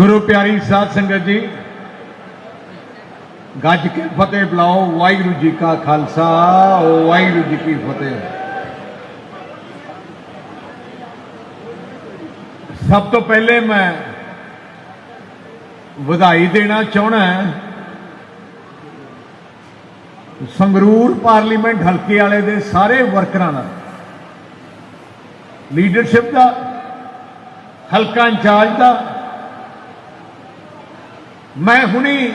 ਗੁਰੂ ਪਿਆਰੀ ਸਾਧ ਸੰਗਤ ਜੀ, ਗੱਜ ਕੇ ਫਤਿਹ ਬੁਲਾਓ, ਵਾਹਿਗੁਰੂ ਜੀ ਕਾ ਖਾਲਸਾ, ਵਾਹਿਗੁਰੂ ਜੀ ਕੀ ਫਤਿਹ। ਸਭ ਤੋਂ ਪਹਿਲੇ ਮੈਂ ਵਧਾਈ ਦੇਣਾ ਚਾਹਣਾ ਸੰਗਰੂਰ ਪਾਰਲੀਮੈਂਟ ਹਲਕੇ ਵਾਲੇ ਦੇ ਸਾਰੇ ਵਰਕਰਾਂ ਦਾ ਲੀਡਰਸ਼ਿਪ ਦਾ, ਹਲਕਾ ਇੰਚਾਰਜ ਦਾ ਮੈਂ ਹੁਣੀ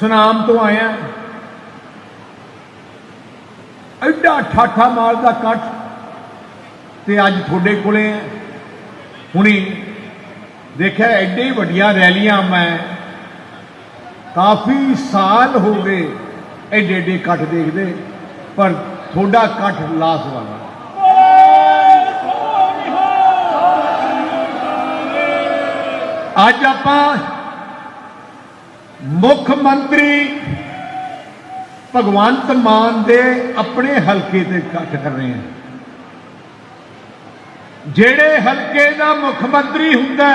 ਸੁਨਾਮ ਤੋਂ ਆਇਆ। ਐਡਾ ਠਾਠਾ ਮਾਲ ਦਾ ਕੱਟ ਤੇ ਅੱਜ ਤੁਹਾਡੇ ਕੋਲੇ ਹੈ ਹੁਣੀ ਦੇਖਿਆ ਐਡੇ ਵੱਡੀਆਂ ਰੈਲੀਆਂ ਮੈਂ ਕਾਫੀ ਸਾਲ ਹੋ ਗਏ ਐਡੇ ਐਡੇ ਕੱਟ ਦੇਖਦੇ, ਪਰ ਤੁਹਾਡਾ ਕੱਟ ਲਾਸ ਵਾਲਾ ਅੱਜ ਆਪਾਂ ਮੁੱਖ ਮੰਤਰੀ ਭਗਵੰਤ ਮਾਨ ਦੇ ਆਪਣੇ ਹਲਕੇ ਤੇ ਇਕੱਠ ਕਰ ਰਹੇ ਹਾਂ। ਜਿਹੜੇ ਹਲਕੇ ਦਾ ਮੁੱਖ ਮੰਤਰੀ ਹੁੰਦਾ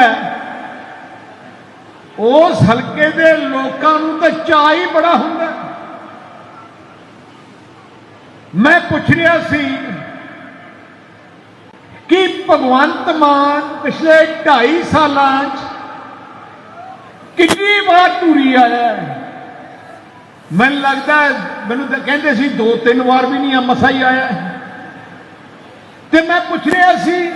ਉਸ ਹਲਕੇ ਦੇ ਲੋਕਾਂ ਨੂੰ ਤਾਂ ਚਾਅ ਹੀ ਬੜਾ ਹੁੰਦਾ ਮੈਂ ਪੁੱਛ ਰਿਹਾ ਸੀ ਕਿ ਭਗਵੰਤ ਮਾਨ ਪਿਛਲੇ 2.5 ਸਾਲਾਂ 'ਚ ਕਿੰਨੀ ਵਾਰ ਧੂਰੀ ਆਇਆ ਮੈਨੂੰ ਲੱਗਦਾ ਮੈਨੂੰ ਤਾਂ ਕਹਿੰਦੇ ਸੀ ਦੋ ਤਿੰਨ ਵਾਰ ਵੀ ਨਹੀਂ ਆ ਮਸਾ ਹੀ ਆਇਆ ਤੇ ਮੈਂ ਪੁੱਛ ਰਿਹਾ ਸੀ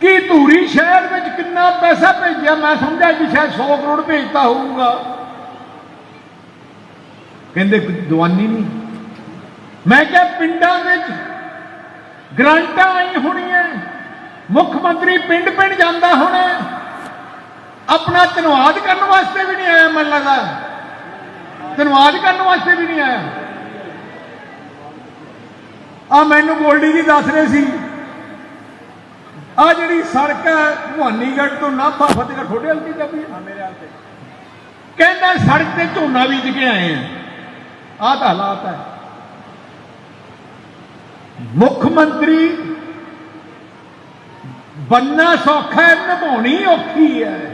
ਕਿ ਧੂਰੀ ਸ਼ਹਿਰ ਵਿੱਚ ਕਿੰਨਾ ਪੈਸਾ ਭੇਜਿਆ? ਮੈਂ ਸਮਝਿਆ ਕਿ ਸ਼ਾਇਦ 100 ਕਰੋੜ ਭੇਜਤਾ ਹੋਊਗਾ। ਕਹਿੰਦੇ ਦਵਾਨੀ ਨਹੀਂ। ਮੈਂ ਕਿਹਾ ਪਿੰਡਾਂ ਵਿੱਚ ਗ੍ਰਾਂਟਾਂ ਆਈ ਹੋਣੀਆਂ। ਮੁੱਖ ਮੰਤਰੀ ਪਿੰਡ ਪਿੰਡ ਜਾਂਦਾ ਹੋਣਾ। ਆਪਣਾ ਧੰਨਵਾਦ ਕਰਨ ਵਾਸਤੇ ਵੀ ਨਹੀਂ ਆਇਆ ਮੈਨੂੰ ਲੱਗਦਾ। ਧੰਨਵਾਦ ਕਰਨ ਵਾਸਤੇ ਵੀ ਨਹੀਂ ਆਇਆ। ਆ ਮੈਨੂੰ ਗੋਲਡੀ ਜੀ ਦੱਸ ਰਹੇ ਸੀ ਆ ਜਿਹੜੀ ਸੜਕ ਹੈ ਭਵਾਨੀਗੜ੍ਹ ਤੋਂ ਨਾਭਾ ਫਤਿਹਗੜ੍ਹ ਤੁਹਾਡੇ ਹਲਕੇ ਚ ਵੀ ਮੇਰੇ ਹਲਕੇ ਕਹਿੰਦਾ ਸੜਕ ਤੇ ਝੋਨਾ ਬੀਜ ਕੇ ਆਏ ਆ। ਆਹ ਤਾਂ ਹਾਲਾਤ ਹੈ। ਮੁੱਖ ਮੰਤਰੀ ਬੰਨਾ ਸੌਖਾ ਹੈ ਨਿਭਾਉਣੀ ਔਖੀ ਹੈ।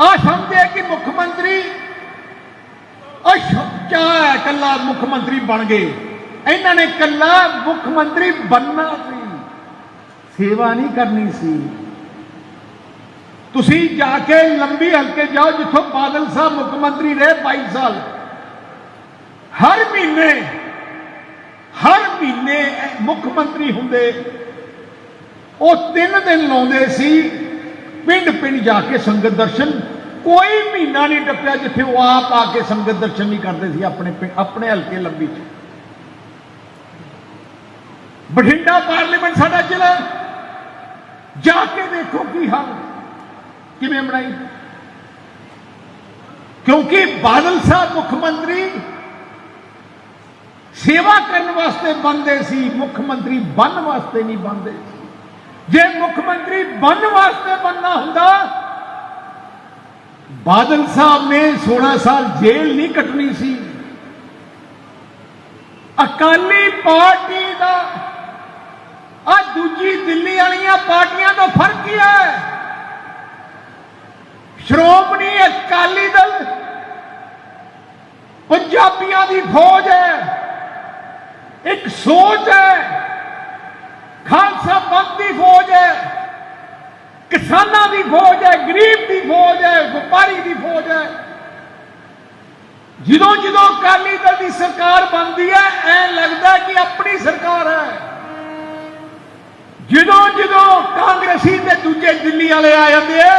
ਆ ਸਮਝੇ ਕਿ ਮੁੱਖ ਮੰਤਰੀ ਅਸ਼ੱਚਾ ਕੱਲਾ ਮੁੱਖ ਮੰਤਰੀ ਬਣ ਗਏ। ਇਹਨਾਂ ਨੇ ਕੱਲਾ ਮੁੱਖ ਮੰਤਰੀ ਬੰਨਾ ਸੀ। ਸੇਵਾ ਨਹੀਂ ਕਰਨੀ ਸੀ। ਤੁਸੀਂ ਜਾ ਕੇ ਲੰਬੀ ਹਲਕੇ ਜਾਓ ਜਿੱਥੋਂ ਬਾਦਲ ਸਾਹਿਬ ਮੁੱਖ ਮੰਤਰੀ ਰਹੇ 22 ਸਾਲ। ਹਰ ਮਹੀਨੇ ਹਰ ਮਹੀਨੇ ਮੁੱਖ ਮੰਤਰੀ ਹੁੰਦੇ। ਉਹ ਤਿੰਨ ਦਿਨ ਲਾਉਂਦੇ ਸੀ। ਪਿੰਡ ਪਿੰਡ ਜਾ ਕੇ ਸੰਗਤ ਦਰਸ਼ਨ, ਕੋਈ ਮਹੀਨਾ ਨਹੀਂ ਟੱਪਿਆ ਜਿੱਥੇ ਉਹ ਆਪ ਆ ਕੇ ਸੰਗਤ ਦਰਸ਼ਨ ਨਹੀਂ ਕਰਦੇ ਸੀ ਆਪਣੇ ਪਿੰ- ਆਪਣੇ ਹਲਕੇ ਲੰਬੀ ਚ। ਬਠਿੰਡਾ ਪਾਰਲੀਮੈਂਟ ਸਾਡਾ ਜ਼ਿਲ੍ਹਾ ਜਾ ਕੇ ਦੇਖੋ ਕੀ ਹਾਲ, ਕਿਵੇਂ ਬਣਾਈ। ਕਿਉਂਕਿ ਬਾਦਲ ਸਾਹਿਬ ਮੁੱਖ ਮੰਤਰੀ ਸੇਵਾ ਕਰਨ ਵਾਸਤੇ ਬੰਦੇ ਸੀ, ਮੁੱਖ ਮੰਤਰੀ ਬਣਨ ਵਾਸਤੇ ਨਹੀਂ ਬੰਦੇ ਜੇ ਮੁੱਖ ਮੰਤਰੀ ਬਣਨ ਵਾਸਤੇ ਬੰਨਾ ਹੁੰਦਾ, ਬਾਦਲ ਸਾਹਿਬ ਨੇ 16 ਸਾਲ ਜੇਲ੍ਹ ਨਹੀਂ ਕੱਟਣੀ ਸੀ। ਅਕਾਲੀ ਪਾਰਟੀ ਦਾ, ਆ ਦੂਜੀ ਦਿੱਲੀ ਵਾਲੀਆਂ ਪਾਰਟੀਆਂ ਤੋਂ ਫ਼ਰਕ ਕੀ ਹੈ? ਸ਼੍ਰੋਮਣੀ ਅਕਾਲੀ ਦਲ ਪੰਜਾਬੀਆਂ ਦੀ ਫੌਜ ਹੈ, ਇੱਕ ਸੋਚ ਹੈ। ਖਾਲਸਾ ਪੰਥ ਦੀ ਫੌਜ ਹੈ, ਕਿਸਾਨਾਂ ਦੀ ਫੌਜ ਹੈ, ਗਰੀਬ ਦੀ ਫੌਜ ਹੈ, ਵਪਾਰੀ ਦੀ ਫੌਜ ਹੈ। ਜਦੋਂ ਜਦੋਂ ਅਕਾਲੀ ਦਲ ਦੀ ਸਰਕਾਰ ਬਣਦੀ ਹੈ, ਐ ਲੱਗਦਾ ਕਿ ਆਪਣੀ ਸਰਕਾਰ ਹੈ। ਜਦੋਂ ਜਦੋਂ ਕਾਂਗਰਸੀ ਤੇ ਦੂਜੇ ਦਿੱਲੀ ਵਾਲੇ ਆ ਜਾਂਦੇ ਆ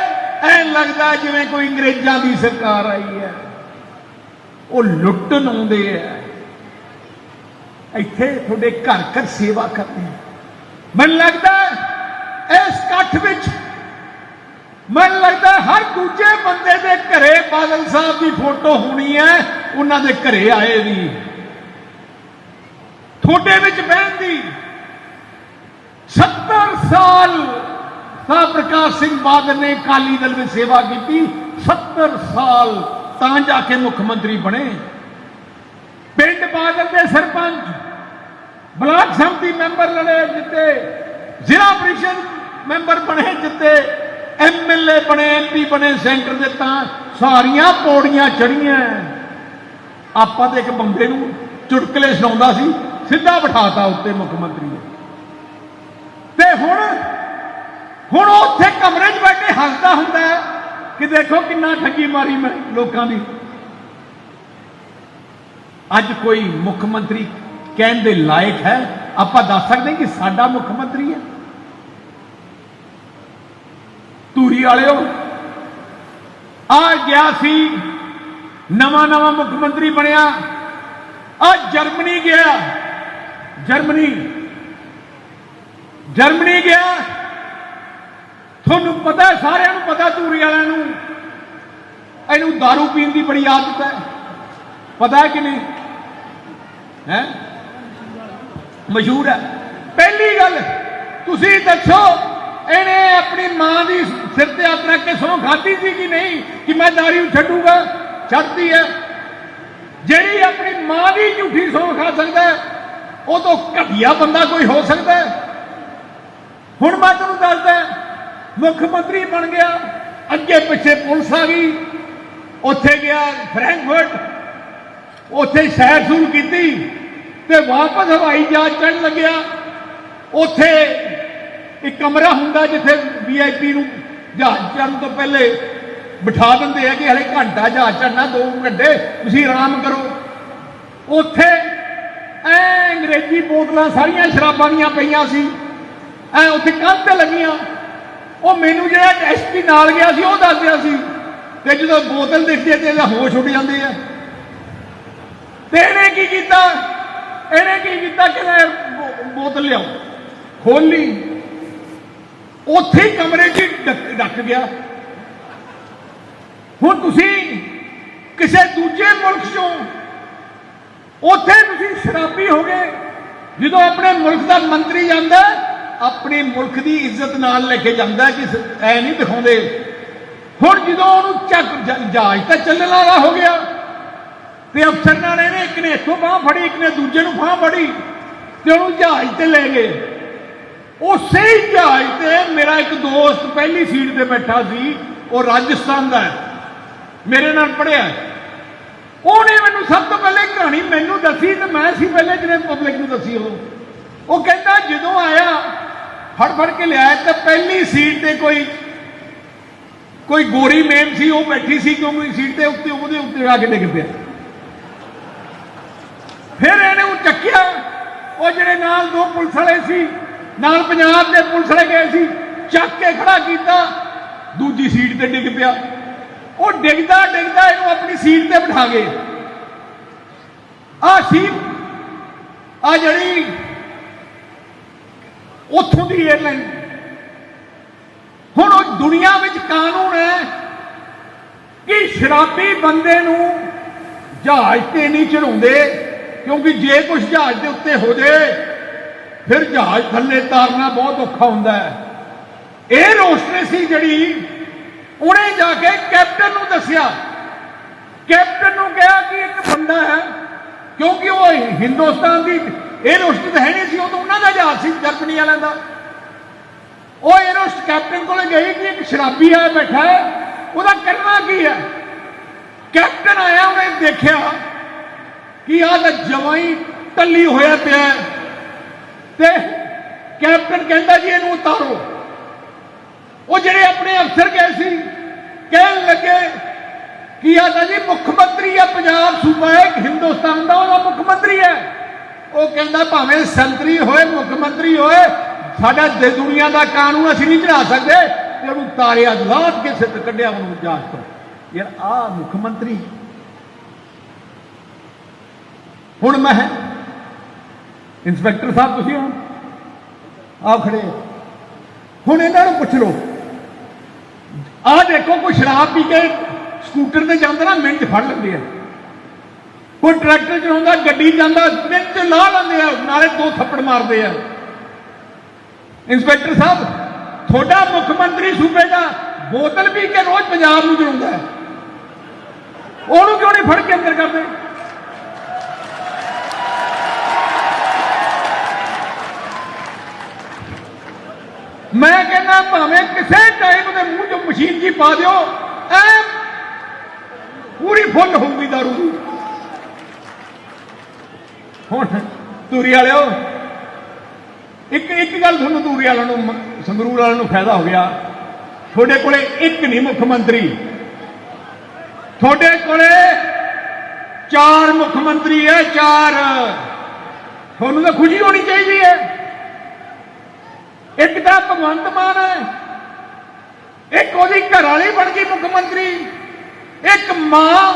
ਐ ਲੱਗਦਾ ਜਿਵੇਂ ਕੋਈ ਅੰਗਰੇਜ਼ਾਂ ਦੀ ਸਰਕਾਰ ਆਈ ਹੈ। ਉਹ ਲੁੱਟਣ ਆਉਂਦੇ ਆ ਇੱਥੇ ਤੁਹਾਡੇ ਘਰ ਘਰ ਸੇਵਾ ਕਰਦੇ ਆ ਮੈਨੂੰ ਲੱਗਦਾ ਇਸ ਇਕੱਠ ਵਿੱਚ ਮੈਨੂੰ ਲੱਗਦਾ ਹਰ ਦੂਜੇ ਬੰਦੇ ਦੇ ਘਰੇ ਬਾਦਲ ਸਾਹਿਬ ਦੀ ਫੋਟੋ ਹੋਣੀ ਹੈ, ਉਹਨਾਂ ਦੇ ਘਰੇ ਆਏ ਦੀ ਤੁਹਾਡੇ ਵਿੱਚ ਬਹਿਣ ਦੀ 70 ਸਾਲ ਸਾਹਿਬ ਪ੍ਰਕਾਸ਼ ਸਿੰਘ ਬਾਦਲ ਨੇ ਅਕਾਲੀ ਦਲ ਵਿੱਚ ਸੇਵਾ ਕੀਤੀ 70 ਸਾਲ ਤਾਂ ਜਾ ਕੇ ਮੁੱਖ ਮੰਤਰੀ ਬਣੇ। ਪਿੰਡ ਬਾਦਲ ਦੇ ਸਰਪੰਚ ਬਲਾਕ ਸੰਮਤੀ ਮੈਂਬਰ ਲੜੇ ਜਿੱਤੇ, ਜ਼ਿਲ੍ਹਾ ਪ੍ਰੀਸ਼ਦ ਮੈਂਬਰ ਬਣੇ ਜਿੱਤੇ ਐਮਐਲਏ ਬਣੇ ਐਮਪੀ ਬਣੇ, ਸੈਂਟਰ ਦੇ ਤਾਂ ਸਾਰੀਆਂ ਪੌੜੀਆਂ ਚੜੀਆਂ ਆਪਾਂ ਤੇ ਇੱਕ ਬੰਦੇ ਨੂੰ ਚੁਟਕਲੇ ਸੁਣਾਉਂਦਾ ਸੀ, ਸਿੱਧਾ ਬਿਠਾਤਾ ਉੱਤੇ ਮੁੱਖ ਮੰਤਰੀ ਨੇ। ਤੇ ਹੁਣ ਹੁਣ ਉੱਥੇ ਕਮਰੇ 'ਚ ਬੈਠੇ ਹੱਸਦਾ ਹੁੰਦਾ ਕਿ ਦੇਖੋ ਕਿੰਨਾ ਠੱਗੀ ਮਾਰੀ ਮੈਂ ਲੋਕਾਂ ਦੀ। ਅੱਜ ਕੋਈ ਮੁੱਖ ਮੰਤਰੀ ਕਹਿਣ ਦੇ ਲਾਇਕ ਹੈ। ਆਪਾਂ ਦੱਸ ਸਕਦੇ ਕਿ ਸਾਡਾ ਮੁੱਖ ਮੰਤਰੀ ਹੈ। ਧੂਰੀ ਵਾਲਿਓ, ਆ ਗਿਆ ਸੀ, ਨਵਾਂ ਨਵਾਂ ਮੁੱਖ ਮੰਤਰੀ ਬਣਿਆ। ਆ ਜਰਮਨੀ ਗਿਆ। ਜਰਮਨੀ ਜਰਮਨੀ ਗਿਆ। ਤੁਹਾਨੂੰ ਪਤਾ ਸਾਰਿਆਂ ਨੂੰ ਪਤਾ ਧੂਰੀ ਵਾਲਿਆਂ ਨੂੰ। ਇਹਨੂੰ दारू ਪੀਣ ਦੀ ਬੜੀ ਆਦਤ ਹੈ। ਪਤਾ ਕਿ ਨਹੀਂ? ਹੈ? ਮਸ਼ਹੂਰ ਹੈ। ਪਹਿਲੀ ਗੱਲ, ਤੁਸੀਂ ਦੱਸੋ, ਇਹਨੇ ਆਪਣੀ ਮਾਂ ਦੀ ਸਿਰ ਤੇ ਹੱਥ ਰੱਖ ਕੇ ਸਹੁੰ ਖਾਧੀ ਸੀ ਕਿ ਨਹੀਂ ਕਿ ਮੈਂ ਦਾਰੂ ਛੱਡੂਗਾ? ਛੱਡਦੀ ਹੈ। ਜਿਹੜੀ ਆਪਣੀ ਮਾਂ ਦੀ ਝੂਠੀ ਸੌਂ ਖਾ ਸਕਦਾ ਉਹ ਤੋਂ ਘਟੀਆ ਬੰਦਾ ਕੋਈ ਹੋ ਸਕਦਾ ਹੁਣ ਮੈਂ ਤੁਹਾਨੂੰ ਦੱਸਦਾ ਮੁੱਖ ਮੰਤਰੀ ਬਣ ਗਿਆ, ਅੱਗੇ ਪਿੱਛੇ ਪੁਲਿਸ ਆ ਗਈ। ਉੱਥੇ ਗਿਆ ਫਰੈਂਕਫਰਟ, ਉੱਥੇ ਸੈਰ ਸ਼ੁਰੂ ਕੀਤੀ। ਤੇ ਵਾਪਸ ਹਵਾਈ ਜਹਾਜ਼ ਚੜਨ ਲੱਗਿਆ। ਉੱਥੇ ਇੱਕ ਕਮਰਾ ਹੁੰਦਾ ਜਿੱਥੇ ਵੀਆਈਪੀ ਨੂੰ ਜਹਾਜ਼ ਚੜ੍ਹਨ ਤੋਂ ਪਹਿਲੇ ਬਿਠਾ ਦਿੰਦੇ ਆ ਕਿ ਹਲੇ ਘੰਟਾ ਜਹਾਜ਼ ਚੜਨਾ 2 ਘੰਟੇ, ਤੁਸੀਂ ਆਰਾਮ ਕਰੋ। ਉੱਥੇ ਐ ਅੰਗਰੇਜ਼ੀ ਬੋਤਲਾਂ ਸਾਰੀਆਂ ਸ਼ਰਾਬਾਂ ਦੀਆਂ ਪਈਆਂ ਸੀ। ਐ ਉੱਥੇ ਕੰਧ ਤੇ ਲੱਗੀਆਂ। ਉਹ ਮੈਨੂੰ ਜਿਹੜਾ ਐਸਪੀ ਨਾਲ ਗਿਆ ਸੀ, ਉਹ ਦੱਸਦਿਆ ਸੀ ਤੇ ਜਦੋਂ ਬੋਤਲ ਦੇਖਦੇ ਤੇ ਇਹਦਾ ਹੋਸ਼ ਉੱਡ ਜਾਂਦੇ ਆ। ਤੇ ਇਹਨੇ ਕੀ ਕੀਤਾ? ਇਹਨੇ ਕੀ ਕੀਤਾ ਕਿ ਲੈ ਬੋਤਲ ਲਿਆਓ ਖੋਲੀ ਉੱਥੇ ਕਮਰੇ 'ਚ ਡੱਕ- ਗਿਆ। ਹੁਣ ਤੁਸੀਂ ਕਿਸੇ ਦੂਜੇ ਮੁਲਕ 'ਚੋਂ ਉੱਥੇ ਤੁਸੀਂ ਸ਼ਰਾਬੀ ਹੋ ਗਏ। ਜਦੋਂ ਆਪਣੇ ਮੁਲਕ ਦਾ ਮੰਤਰੀ ਜਾਂਦਾ ਆਪਣੇ ਮੁਲਕ ਦੀ ਇੱਜ਼ਤ ਨਾਲ ਲੈ ਕੇ ਜਾਂਦਾ ਹੈ ਕਿ ਐ ਨਹੀਂ ਦਿਖਾਉਂਦੇ। ਹੁਣ ਜਦੋਂ ਉਹਨੂੰ ਚੱਕ ਜ- ਜਹਾਜ਼ ਤਾਂ ਚੱਲਣ ਵਾਲਾ ਹੋ ਗਿਆ। ਤੇ ਅਫਸਰ ਨਾਲ ਇਹਨੇ ਇੱਕ ਨੇ ਇੱਥੋਂ ਬਾਹ ਫੜੀ, ਇੱਕ ਨੇ ਦੂਜੇ ਨੂੰ ਬਾਹ ਫੜੀ ਤੇ ਉਹਨੂੰ ਜਹਾਜ਼ ਤੇ ਲੈ ਗਏ। ਉਸੇ ਹੀ ਜਹਾਜ਼ ਤੇ ਮੇਰਾ ਇੱਕ ਦੋਸਤ ਪਹਿਲੀ ਸੀਟ ਤੇ ਬੈਠਾ ਸੀ, ਉਹ ਰਾਜਸਥਾਨ ਦਾ ਹੈ। ਮੇਰੇ ਨਾਲ ਪੜਿਆ ਉਹਨੇ ਮੈਨੂੰ ਸਭ ਤੋਂ ਪਹਿਲੇ ਕਹਾਣੀ ਮੈਨੂੰ ਦੱਸੀ ਤੇ ਮੈਂ ਸੀ ਪਹਿਲੇ ਜਿਹੜੇ ਪਬਲਿਕ ਨੂੰ ਦੱਸੀ ਉਹ। ਉਹ ਕਹਿੰਦਾ, ਜਦੋਂ ਆਇਆ ਫੜ ਫੜ ਕੇ ਲਿਆਇਆ ਤਾਂ ਪਹਿਲੀ ਸੀਟ ਤੇ ਕੋਈ ਕੋਈ ਗੋਰੀ ਮੇਮ ਸੀ, ਉਹ ਬੈਠੀ ਸੀ ਕਿਉਂਕਿ ਸੀਟ ਤੇ ਉੱਤੇ ਉਹਦੇ ਉੱਤੇ ਆ ਕੇ ਡਿੱਗ ਪਿਆ। ਫਿਰ ਇਹਨੇ ਉਹ ਚੱਕਿਆ। ਉਹ ਜਿਹੜੇ ਨਾਲ ਦੋ ਪੁਲਿਸ ਵਾਲੇ ਸੀ, ਨਾਲ ਪੰਜਾਬ ਦੇ ਪੁਲਿਸ ਵਾਲੇ ਗਏ ਸੀ, ਚੱਕ ਕੇ ਖੜਾ ਕੀਤਾ। ਦੂਜੀ ਸੀਟ ਤੇ ਡਿੱਗ ਪਿਆ। ਉਹ ਡਿੱਗਦਾ ਡਿੱਗਦਾ ਇਹਨੂੰ ਆਪਣੀ ਸੀਟ ਤੇ ਬਿਠਾ ਗਏ। ਆ ਸੀ ਆ ਜਿਹੜੀ ਉੱਥੋਂ ਦੀ 에ਅਰਲਾਈਨ ਹੁਣ ਉਹ ਦੁਨੀਆ ਵਿੱਚ ਕਾਨੂੰਨ ਹੈ ਕਿ ਸ਼ਰਾਬੀ ਬੰਦੇ ਨੂੰ ਜਹਾਜ਼ ਤੇ ਨਹੀਂ ਚੜਾਉਂਦੇ ਕਿਉਂਕਿ ਜੇ ਕੁਝ ਜਹਾਜ਼ ਦੇ ਉੱਤੇ ਹੋ ਜਾਏ ਫਿਰ ਜਹਾਜ਼ ਥੱਲੇ ਤਾਰਨਾ ਬਹੁਤ ਔਖਾ ਹੁੰਦਾ ਹੈ। ਇਹ ਰੋਸਟਰ ਸੀ ਜਿਹੜੀ ਉਹਨੇ ਜਾ ਕੇ ਕੈਪਟਨ ਨੂੰ ਦੱਸਿਆ। ਕੈਪਟਨ ਨੂੰ ਕਿਹਾ ਕਿ ਇੱਕ ਬੰਦਾ ਹੈ, ਕਿਉਂਕਿ ਉਹ ਹਿੰਦੁਸਤਾਨ ਦੀ, ਇਹ ਰੋਸਟ ਹੈ ਨਹੀਂ ਸੀ, ਉਹ ਤਾਂ ਉਹਨਾਂ ਦਾ ਜਹਾਜ਼ ਸੀ, ਜਰਮਨੀ ਵਾਲਿਆਂ ਦਾ। ਉਹ 에ਅਰੋਸਟ ਕੈਪਟਨ ਕੋਲ ਗਈ ਕਿ ਇੱਕ ਸ਼ਰਾਬੀ ਆ ਬੈਠਾ ਹੈ, ਉਹਦਾ ਕਰਨਾ ਕੀ ਹੈ? ਕੈਪਟਨ ਆਇਆ, ਉਹਨੇ ਦੇਖਿਆ ਕਿ ਆਹ ਜਵਾਈ ਟੱਲੀ ਹੋਇਆ ਪਿਆ ਤੇ ਕੈਪਟਨ ਕਹਿੰਦਾ ਜੀ ਇਹਨੂੰ ਉਤਾਰੋ। ਉਹ ਜਿਹੜੇ ਆਪਣੇ ਅਫਸਰ ਗਏ ਸੀ, ਕਹਿਣ ਲੱਗੇ, ਕਿ ਆਹ ਜੀ? ਮੁੱਖ ਮੰਤਰੀ ਆ ਪੰਜਾਬ ਸੂਬਾ ਹੈ ਹਿੰਦੁਸਤਾਨ ਦਾ ਉਹਦਾ ਮੁੱਖ ਮੰਤਰੀ ਹੈ। ਉਹ ਕਹਿੰਦਾ ਭਾਵੇਂ ਸੰਤਰੀ ਹੋਏ, ਮੁੱਖ ਮੰਤਰੀ ਹੋਏ, ਸਾਡਾ ਦੇ ਦੁਨੀਆ ਦਾ ਕਾਨੂੰਨ ਅਸੀਂ ਨਹੀਂ ਚੜਾ ਸਕਦੇ। ਤੇ ਉਹਨੂੰ ਤਾਰਿਆ ਲਾਟ ਕੇ ਸਿੱਟ ਕੱਢਿਆ ਉਹਨੂੰ ਜਾਂਚ ਤੋਂ। ਯਾਰ ਆ ਮੁੱਖ ਮੰਤਰੀ ਹੁਣ ਮੈਂ ਇੰਸਪੈਕਟਰ ਸਾਹਿਬ, ਤੁਸੀਂ ਹੋ? ਆ ਖੜੇ ਹੁਣ ਇਹਨਾਂ ਨੂੰ ਪੁੱਛ ਲਓ। ਆਹ ਦੇਖੋ, ਕੋਈ ਸ਼ਰਾਬ ਪੀ ਕੇ ਸਕੂਟਰ ਤੇ ਜਾਂਦਾ ਨਾ, ਮਿੰਟ ਫੜ ਲੈਂਦੇ ਆ। ਕੋਈ ਟਰੈਕਟਰ ਚਲਾਉਂਦਾ, ਗੱਡੀ ਜਾਂਦਾ, ਮਿੰਟ 'ਚ ਲਾ ਲੈਂਦੇ ਆ, ਨਾਲੇ ਦੋ ਥੱਪੜ ਮਾਰਦੇ ਆ। ਇੰਸਪੈਕਟਰ ਸਾਹਿਬ, ਤੁਹਾਡਾ ਮੁੱਖ ਮੰਤਰੀ ਸੂਬੇ ਦਾ ਬੋਤਲ ਪੀ ਕੇ ਰੋਜ਼ ਪੰਜਾਬ ਨੂੰ ਚਲਾਉਂਦਾ ਉਹਨੂੰ ਕਿਉਂ ਨਹੀਂ ਫੜ ਕੇ ਅੰਦਰ ਕਰਦੇ? ਮੈਂ ਕਹਿੰਦਾ ਭਾਵੇਂ ਕਿਸੇ ਟਾਈਮ ਦੇ ਮੂੰਹ 'ਚ ਮਸ਼ੀਨ ਜੀ ਪਾ ਦਿਓ, ਐ ਪੂਰੀ ਫੁੱਲ ਹੋਊਗੀ ਦਾਰੂ। ਦੀ ਹੁਣ ਤੂਰੀ ਵਾਲਿਓ, ਇੱਕ ਇੱਕ ਗੱਲ ਤੁਹਾਨੂੰ ਤੂਰੀ ਵਾਲਿਆਂ ਨੂੰ ਸੰਗਰੂਰ ਵਾਲਿਆਂ ਨੂੰ ਫਾਇਦਾ ਹੋ ਗਿਆ। ਤੁਹਾਡੇ ਕੋਲੇ ਇੱਕ ਨਹੀਂ ਮੁੱਖ ਮੰਤਰੀ। ਤੁਹਾਡੇ ਕੋਲੇ ਚਾਰ ਮੁੱਖ ਮੰਤਰੀ ਹੈ, ਚਾਰ। ਤੁਹਾਨੂੰ ਤਾਂ ਖੁਸ਼ੀ ਹੋਣੀ ਚਾਹੀਦੀ ਹੈ। ਇੱਕ ਤਾਂ ਭਗਵੰਤ ਮਾਨ ਹੈ। ਇੱਕ ਉਹਦੀ ਘਰ ਵਾਲੀ ਬਣ ਗਈ ਮੁੱਖ ਮੰਤਰੀ। ਇੱਕ ਮਾਂ,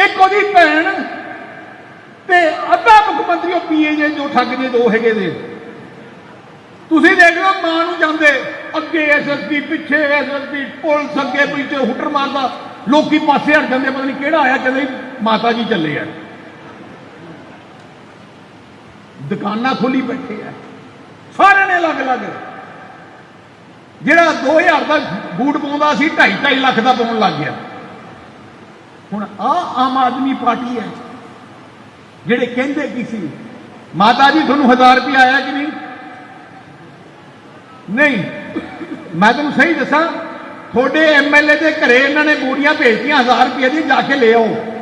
ਇੱਕ ਉਹਦੀ ਭੈਣ। ਤੇ ਅੱਧਾ ਮੁੱਖ ਮੰਤਰੀ ਉਹ ਪੀਏ ਜੇ, ਜੋ ਠੱਗ ਜੇ ਦੋ ਹੈਗੇ ਨੇ ਤੁਸੀਂ ਦੇਖ ਲਓ, ਮਾਂ ਨੂੰ ਜਾਂਦੇ, ਅੱਗੇ ਐਸਐਸਪੀ ਪਿੱਛੇ ਐਸਐਸਪੀ ਪੁਲਿਸ ਅੱਗੇ ਪਿੱਛੇ ਹੁਟਰ ਮਾਰਦਾ। ਲੋਕੀ ਪਾਸੇ ਹਟ ਜਾਂਦੇ, ਪਤਾ ਨਹੀਂ ਕਿਹੜਾ ਆਇਆ, ਕਹਿੰਦੇ ਮਾਤਾ ਜੀ ਚੱਲੇ ਆ। ਦੁਕਾਨਾਂ ਖੋਲੀ ਬੈਠੇ ਆ। ਸਾਰਿਆਂ ਨੇ ਅਲੱਗ-ਅਲੱਗ ਜਿਹੜਾ 2000 ਦਾ ਬੂਟ ਪਾਉਂਦਾ ਸੀ 2.5 ਲੱਖ ਦਾ ਪਾਉਣ ਲੱਗ ਗਿਆ। ਹੁਣ ਆ ਆਮ ਆਦਮੀ ਪਾਰਟੀ ਹੈ, ਜਿਹੜੇ ਕਹਿੰਦੇ ਕੀ ਸੀ, ਮਾਤਾ ਜੀ, ਤੁਹਾਨੂੰ 1000 ਰੁਪਏ ਆਇਆ ਕਿ ਨਹੀਂ? ਨਹੀਂ। ਮੈਂ ਤੁਹਾਨੂੰ ਸਹੀ ਦੱਸਾਂ, ਤੁਹਾਡੇ ਐਮਐਲਏ ਦੇ ਘਰੇ ਇਹਨਾਂ ਨੇ ਬੋਰੀਆਂ ਭੇਜਤੀਆਂ 1000 ਰੁਪਏ ਦੀ, ਜਾ ਕੇ ਲੈ ਆਓ।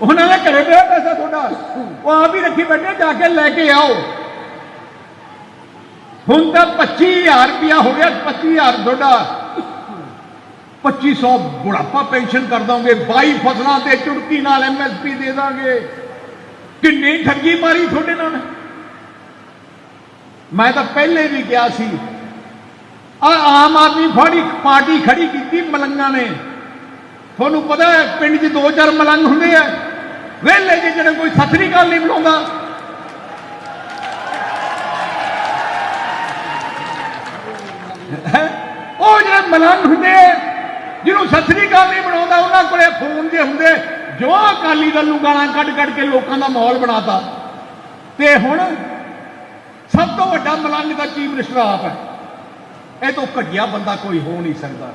ਉਹਨਾਂ ਨੇ ਘਰੇ ਪਿਆ ਪੈਸਾ ਤੁਹਾਡਾ। ਉਹ ਆਪ ਹੀ ਰੱਖੀ ਬੈਠੇ, ਜਾ ਕੇ ਲੈ ਕੇ ਆਓ। ਹੁਣ ਤਾਂ 25000 ਰੁਪਇਆ ਹੋ ਗਿਆ 25000 ਤੁਹਾਡਾ। 2500 ਬੁਢਾਪਾ ਪੈਨਸ਼ਨ ਕਰ ਦਾਂਗੇ 22 ਫਸਲਾਂ ਤੇ ਚੁਟਕੀ ਨਾਲ ਐਮਐਸਪੀ ਦੇ ਦਾਂਗੇ। ਕਿੰਨੀ ਠੱਗੀ ਮਾਰੀ ਤੁਹਾਡੇ ਨਾਲ। ਮੈਂ ਤਾਂ ਪਹਿਲੇ ਵੀ ਕਿਹਾ ਸੀ ਆ ਆਮ ਆਦਮੀ ਪਾਰਟੀ ਖੜੀ ਕੀਤੀ ਮਲੰਗਾਂ ਨੇ। ਤੁਹਾਨੂੰ ਪਤਾ ਹੈ ਪਿੰਡ 'ਚ ਦੋ ਚਾਰ ਮਲੰਗ ਹੁੰਦੇ ਆ। ਵੇਲੇ ਜਿਹੇ ਜਿਹੜੇ ਕੋਈ ਸਤਰੀ ਗੱਲ ਨਹੀਂ ਬਣਾਉਂਦਾ। ਉਹ ਜਿਹੜੇ ਮਲੰਗ ਹੁੰਦੇ ਆ, ਜਿਹਨੂੰ ਸਤਰੀ ਗੱਲ ਨਹੀਂ ਬਣਾਉਂਦਾ ਉਹਨਾਂ ਕੋਲੇ ਫੋਨ ਜੇ ਹੁੰਦੇ ਜੋ ਅਕਾਲੀ ਦਲ ਨੂੰ ਗਾਲਾਂ ਕੱਢ ਕੱਢ ਕੇ ਲੋਕਾਂ ਦਾ ਮਾਹੌਲ ਬਣਾਤਾ। ਤੇ ਹੁਣ ਸਭ ਤੋਂ ਵੱਡਾ ਮਲੰਗ ਦਾ ਚੀਫ ਮਿਨਿਸਟਰ ਆਪ ਹੈ। ਇਹ ਤੋਂ ਘਟਿਆ ਬੰਦਾ ਕੋਈ ਹੋ ਨਹੀਂ ਸਕਦਾ।